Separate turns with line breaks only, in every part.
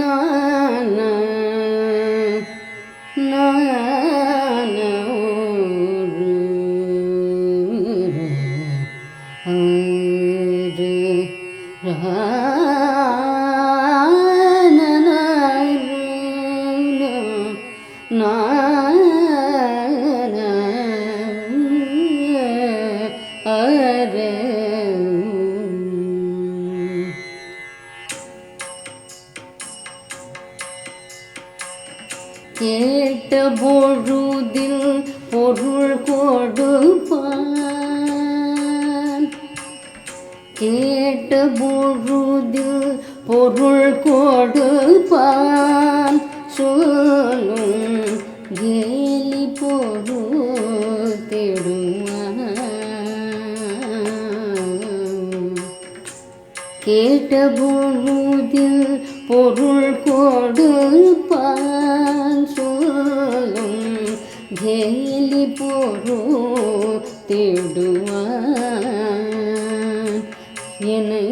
रा கேட்ட பொழுதில் பொருள் கொடுப்பான். கேட்ட பொழுதில் பொருள் கொடுப்பான். சொல்லும் கேலி பொருள் தேடுவான் கேட்ட பொழுதில் பொருள் கொடுப்பான். சொல்லும் கேலி பொருள் தேடுவான் என்னை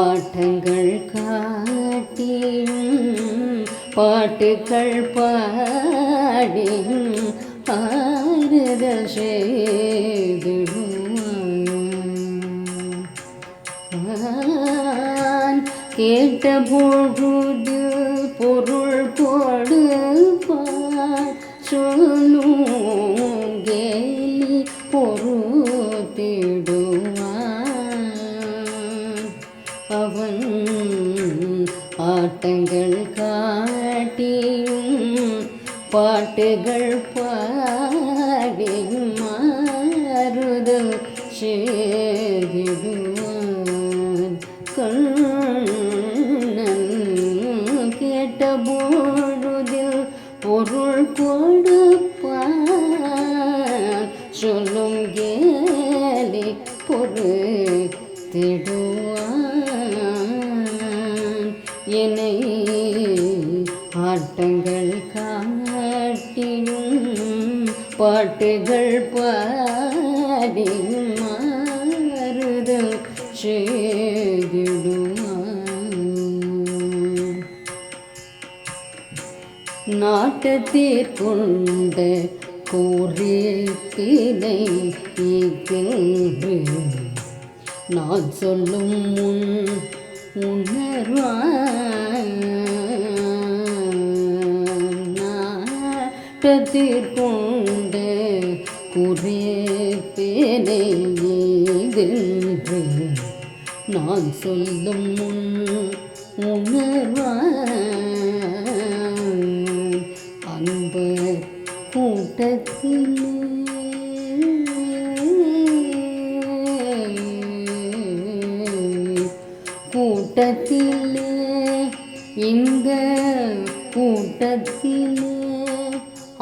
ஆட்டங்கள் காட்டியும் பாட்டுக்கள் பாடியும் ஆறுதல் செய்திடுவான் கேட்ட பொழுது பொருத்திடுவான் அவன் ஆட்டங்கள் காட்டியும் பாட்டுகள் பாடியும் மாறுதல் சே கேலி பொறுத்திடுவான் என்னை ஆட்டங்கள் காட்டியும் பாட்டுகள் பாடியும் மாறுதல் செய்திடுவான். நாட்டத்திற்கொண்ட கோரிப்பினை இன்று நான் சொல்லும் முன் உணர்வான் நாட்டத்திற்கொண்ட குறிப்பினை ஈகின்று நான் சொல்லும் முன் உணர்வான் அன்பர் கூட்டத்திலே கூட்டத்திலே இந்த கூட்டத்திலே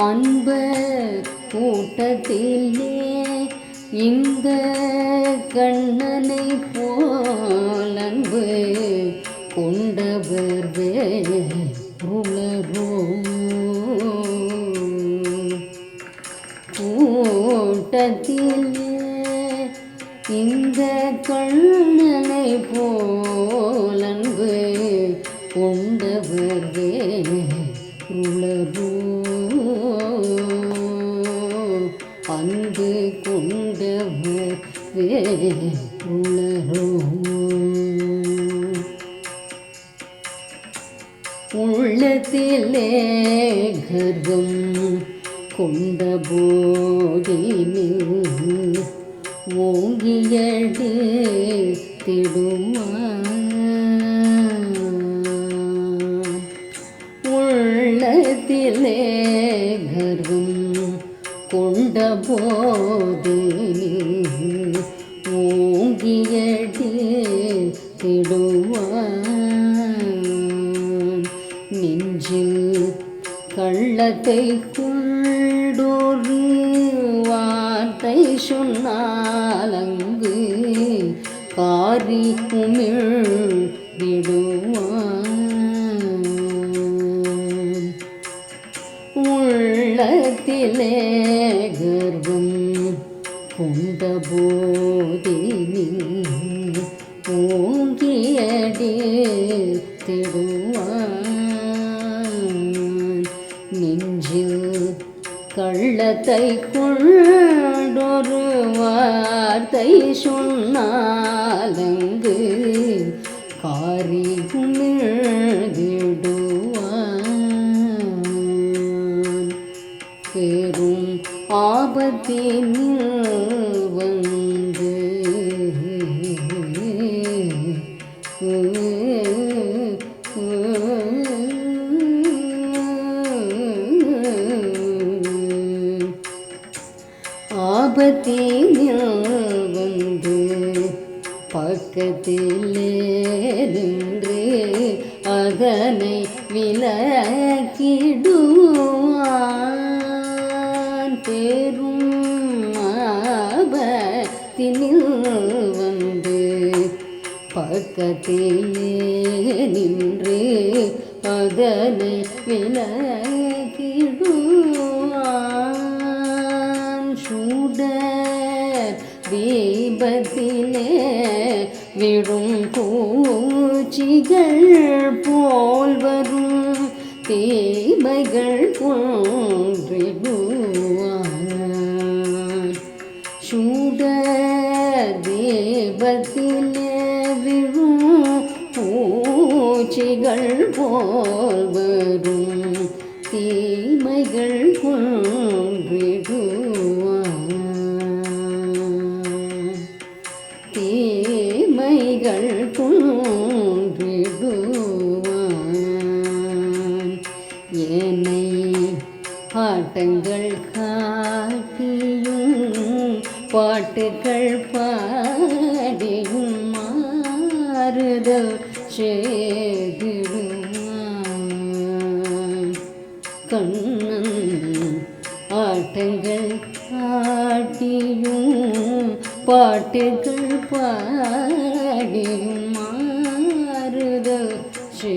அன்பர் கூட்டத்திலே இந்த கண்ணனை போல் அன்பு கொண்டவர் வேறுளரோ கூட்டத்திலே இந்த கண்ணனை போலன்பு கொண்டவரே கொண்டவர் அன்பு கொண்டவரே வேறுளரோ உள்ளத்திலே கர்வம் கொண்ட போதினில் ஓங்கியடு திடுவான் உள்ளத்திலே கர்வம் கொண்ட போதினில் ஓங்கியடு திடுவான் நெஞ்சில் கள்ளத்தை கொண்டொரு குமிழ்ந்திடுவான் உள்ளத்திலே கர்வம் கொண்ட போதினில் ஓங்கியடி திடுவான் நெஞ்சில் கள்ளத்தை கொள்ள கொண்டொரு வார்த்தை சொன்னாலங்கு காரி உமிழ்ந்திடுவான் பெரும் ஆபத்தினில் வந்து பக்கத்திலே நின்று அதனை விலக்கிடுவான். பெரும் ஆபத்தினில் வந்து பக்கத்திலே நின்று அதனை விலக்கிடுவான் தீபத்திலே விழும் பூச்சிகள் போல் வரும். தீமைகள் போன்றிடுவான் சுட தீபத்திலே விழும் பூச்சிகள் போல் வரும். தீமைகள் கொன்றிடுவான் தீமைகள் கொன்றிடுவான் என்னை பாட்டங்கள் காட்டியும் பாட்டுகள் பாடியும் மாறுதல் செய்திடுவான். கண்ணன் ஆட்டங்கள் காட்டியும் பாட்டுகள் பாடி மாறுதல் ஸ்ரீ